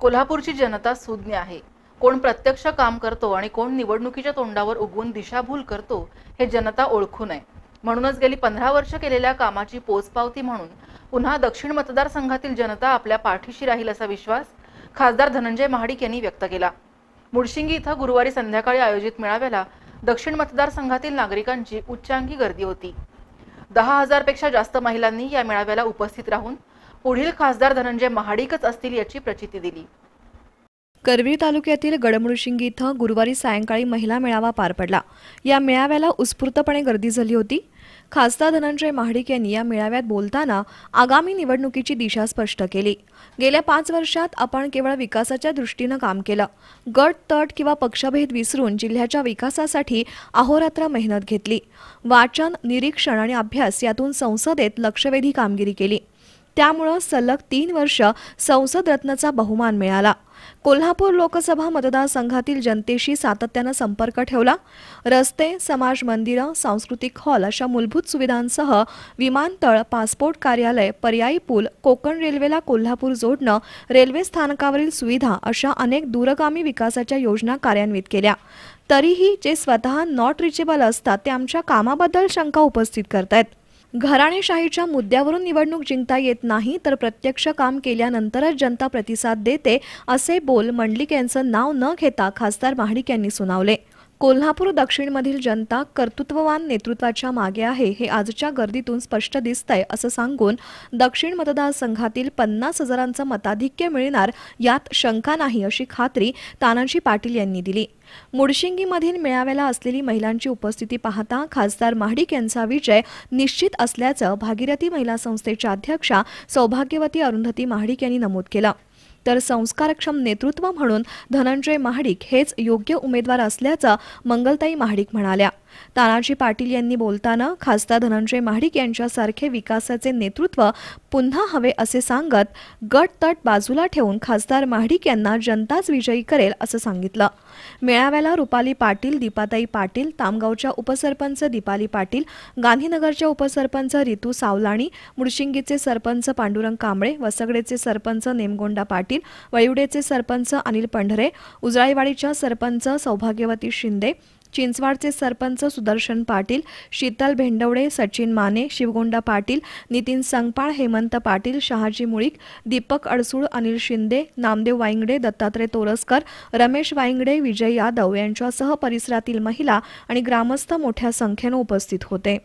कोल्हापूरची जनता सुज्ञ आहे. कोण प्रत्यक्ष काम करतो आणि कोण निवडणुकीच्या तोंडावर उगवून दिशाभूल करतो हे जनता ओळखू नये. म्हणूनच गेली पंधरा वर्ष केलेल्या कामाची पोचपावती म्हणून पुन्हा दक्षिण मतदारसंघातील जनता आपल्या पाठीशी राहील असा विश्वास खासदार धनंजय महाडिक यांनी व्यक्त केला. मुडशिंगी इथं गुरुवारी संध्याकाळी आयोजित मेळाव्याला दक्षिण मतदारसंघातील नागरिकांची उच्चांकी गर्दी होती. दहा हजारपेक्षा जास्त महिलांनी या मेळाव्याला उपस्थित राहून पुढील खासदार धनंजय महाडिकच असतील याची प्रचिती दिली. करवीर तालुक्यातील गडमुळशिंगी इथं गुरुवारी सायंकाळी महिला मेळावा पार पडला. या मेळाव्याला उत्स्फूर्तपणे गर्दी झाली होती. खासदार धनंजय महाडिक यांनी या मेळाव्यात बोलताना आगामी निवडणुकीची दिशा स्पष्ट केली. गेल्या पाच वर्षात आपण केवळ विकासाच्या दृष्टीनं काम केलं. गट तट किंवा पक्षभेद विसरून जिल्ह्याच्या विकासासाठी अहोरात्र मेहनत घेतली. वाचन निरीक्षण आणि अभ्यास यातून संसदेत लक्षवेधी कामगिरी केली. त्यामुळं सलग तीन वर्ष संसद रत्नचा बहुमान मिळाला. कोल्हापूर लोकसभा मतदारसंघातील जनतेशी सातत्यानं संपर्क ठेवला. रस्ते समाज मंदिरं सांस्कृतिक हॉल अशा मूलभूत सुविधांसह विमानतळ पासपोर्ट कार्यालय पर्यायी पूल कोकण रेल्वेला कोल्हापूर जोडणं रेल्वे स्थानकावरील सुविधा अशा अनेक दूरगामी विकासाच्या योजना कार्यान्वित केल्या. तरीही जे स्वतः नॉट रिचेबल असतात ते आमच्या कामाबद्दल शंका उपस्थित करतायत. घराणेशाहीच्या मुद्द्यावरून निवडणूक जिंकता येत नाही तर प्रत्यक्ष काम केल्यानंतरच जनता प्रतिसाद देते असे बोल मंडलिक यांचं नाव न घेता खासदार महाडिक यांनी सुनावले. कोल्हापूर दक्षिणमधील जनता कर्तृत्ववान नेतृत्वाच्या मागे आहे हे आजच्या गर्दीतून स्पष्ट दिसतंय असं सांगून दक्षिण मतदारसंघातील पन्नास हजारांचं मताधिक्य मिळणार यात शंका नाही अशी खात्री तानाजी पाटील यांनी दिली. मुडशिंगीमधील मेळाव्याला असलेली महिलांची उपस्थिती पाहता खासदार महाडिक यांचा विजय निश्चित असल्याचं भागीरथी महिला संस्थेच्या अध्यक्षा सौभाग्यवती अरुंधती महाडिक यांनी नमूद केलं. तर संस्कारक्षम नेतृत्व म्हणून धनंजय महाडिक हेच योग्य उमेदवार असल्याचं मंगलताई महाडिक म्हणाल्या. तानाजी पाटील यांनी बोलताना खासदार धनंजय महाडिक यांच्यासारखे विकासाचे नेतृत्व पुन्हा हवे असे सांगत गट तट बाजूला ठेवून खासदार महाडिक यांना जनताच विजयी करेल असं सांगितलं. मेळाव्याला रुपाली पाटील दीपाताई पाटील तामगावच्या उपसरपंच दीपाली पाटील गांधीनगरच्या उपसरपंच रितू सावलाणी मुडशिंगीचे सरपंच पांडुरंग कांबळे वसगडेचे सरपंच नेमगोंडा पाटील वळिवडेचे सरपंच अनिल पंढरे उजळाईवाडीच्या सरपंच सौभाग्यवती शिंदे चिंचवाडचे सरपंच सुदर्शन पाटील शीतल भेंडवडे सचिन माने शिवगोंडा पाटील नितीन संगपाळ हेमंत पाटील शहाजी मुळीक दीपक अडसूळ अनिल शिंदे नामदेव वाईंगडे दत्तात्रय तोरसकर रमेश वाईंगडे विजय यादव यांच्यासह परिसरातील महिला आणि ग्रामस्थ मोठ्या संख्येनं उपस्थित होते.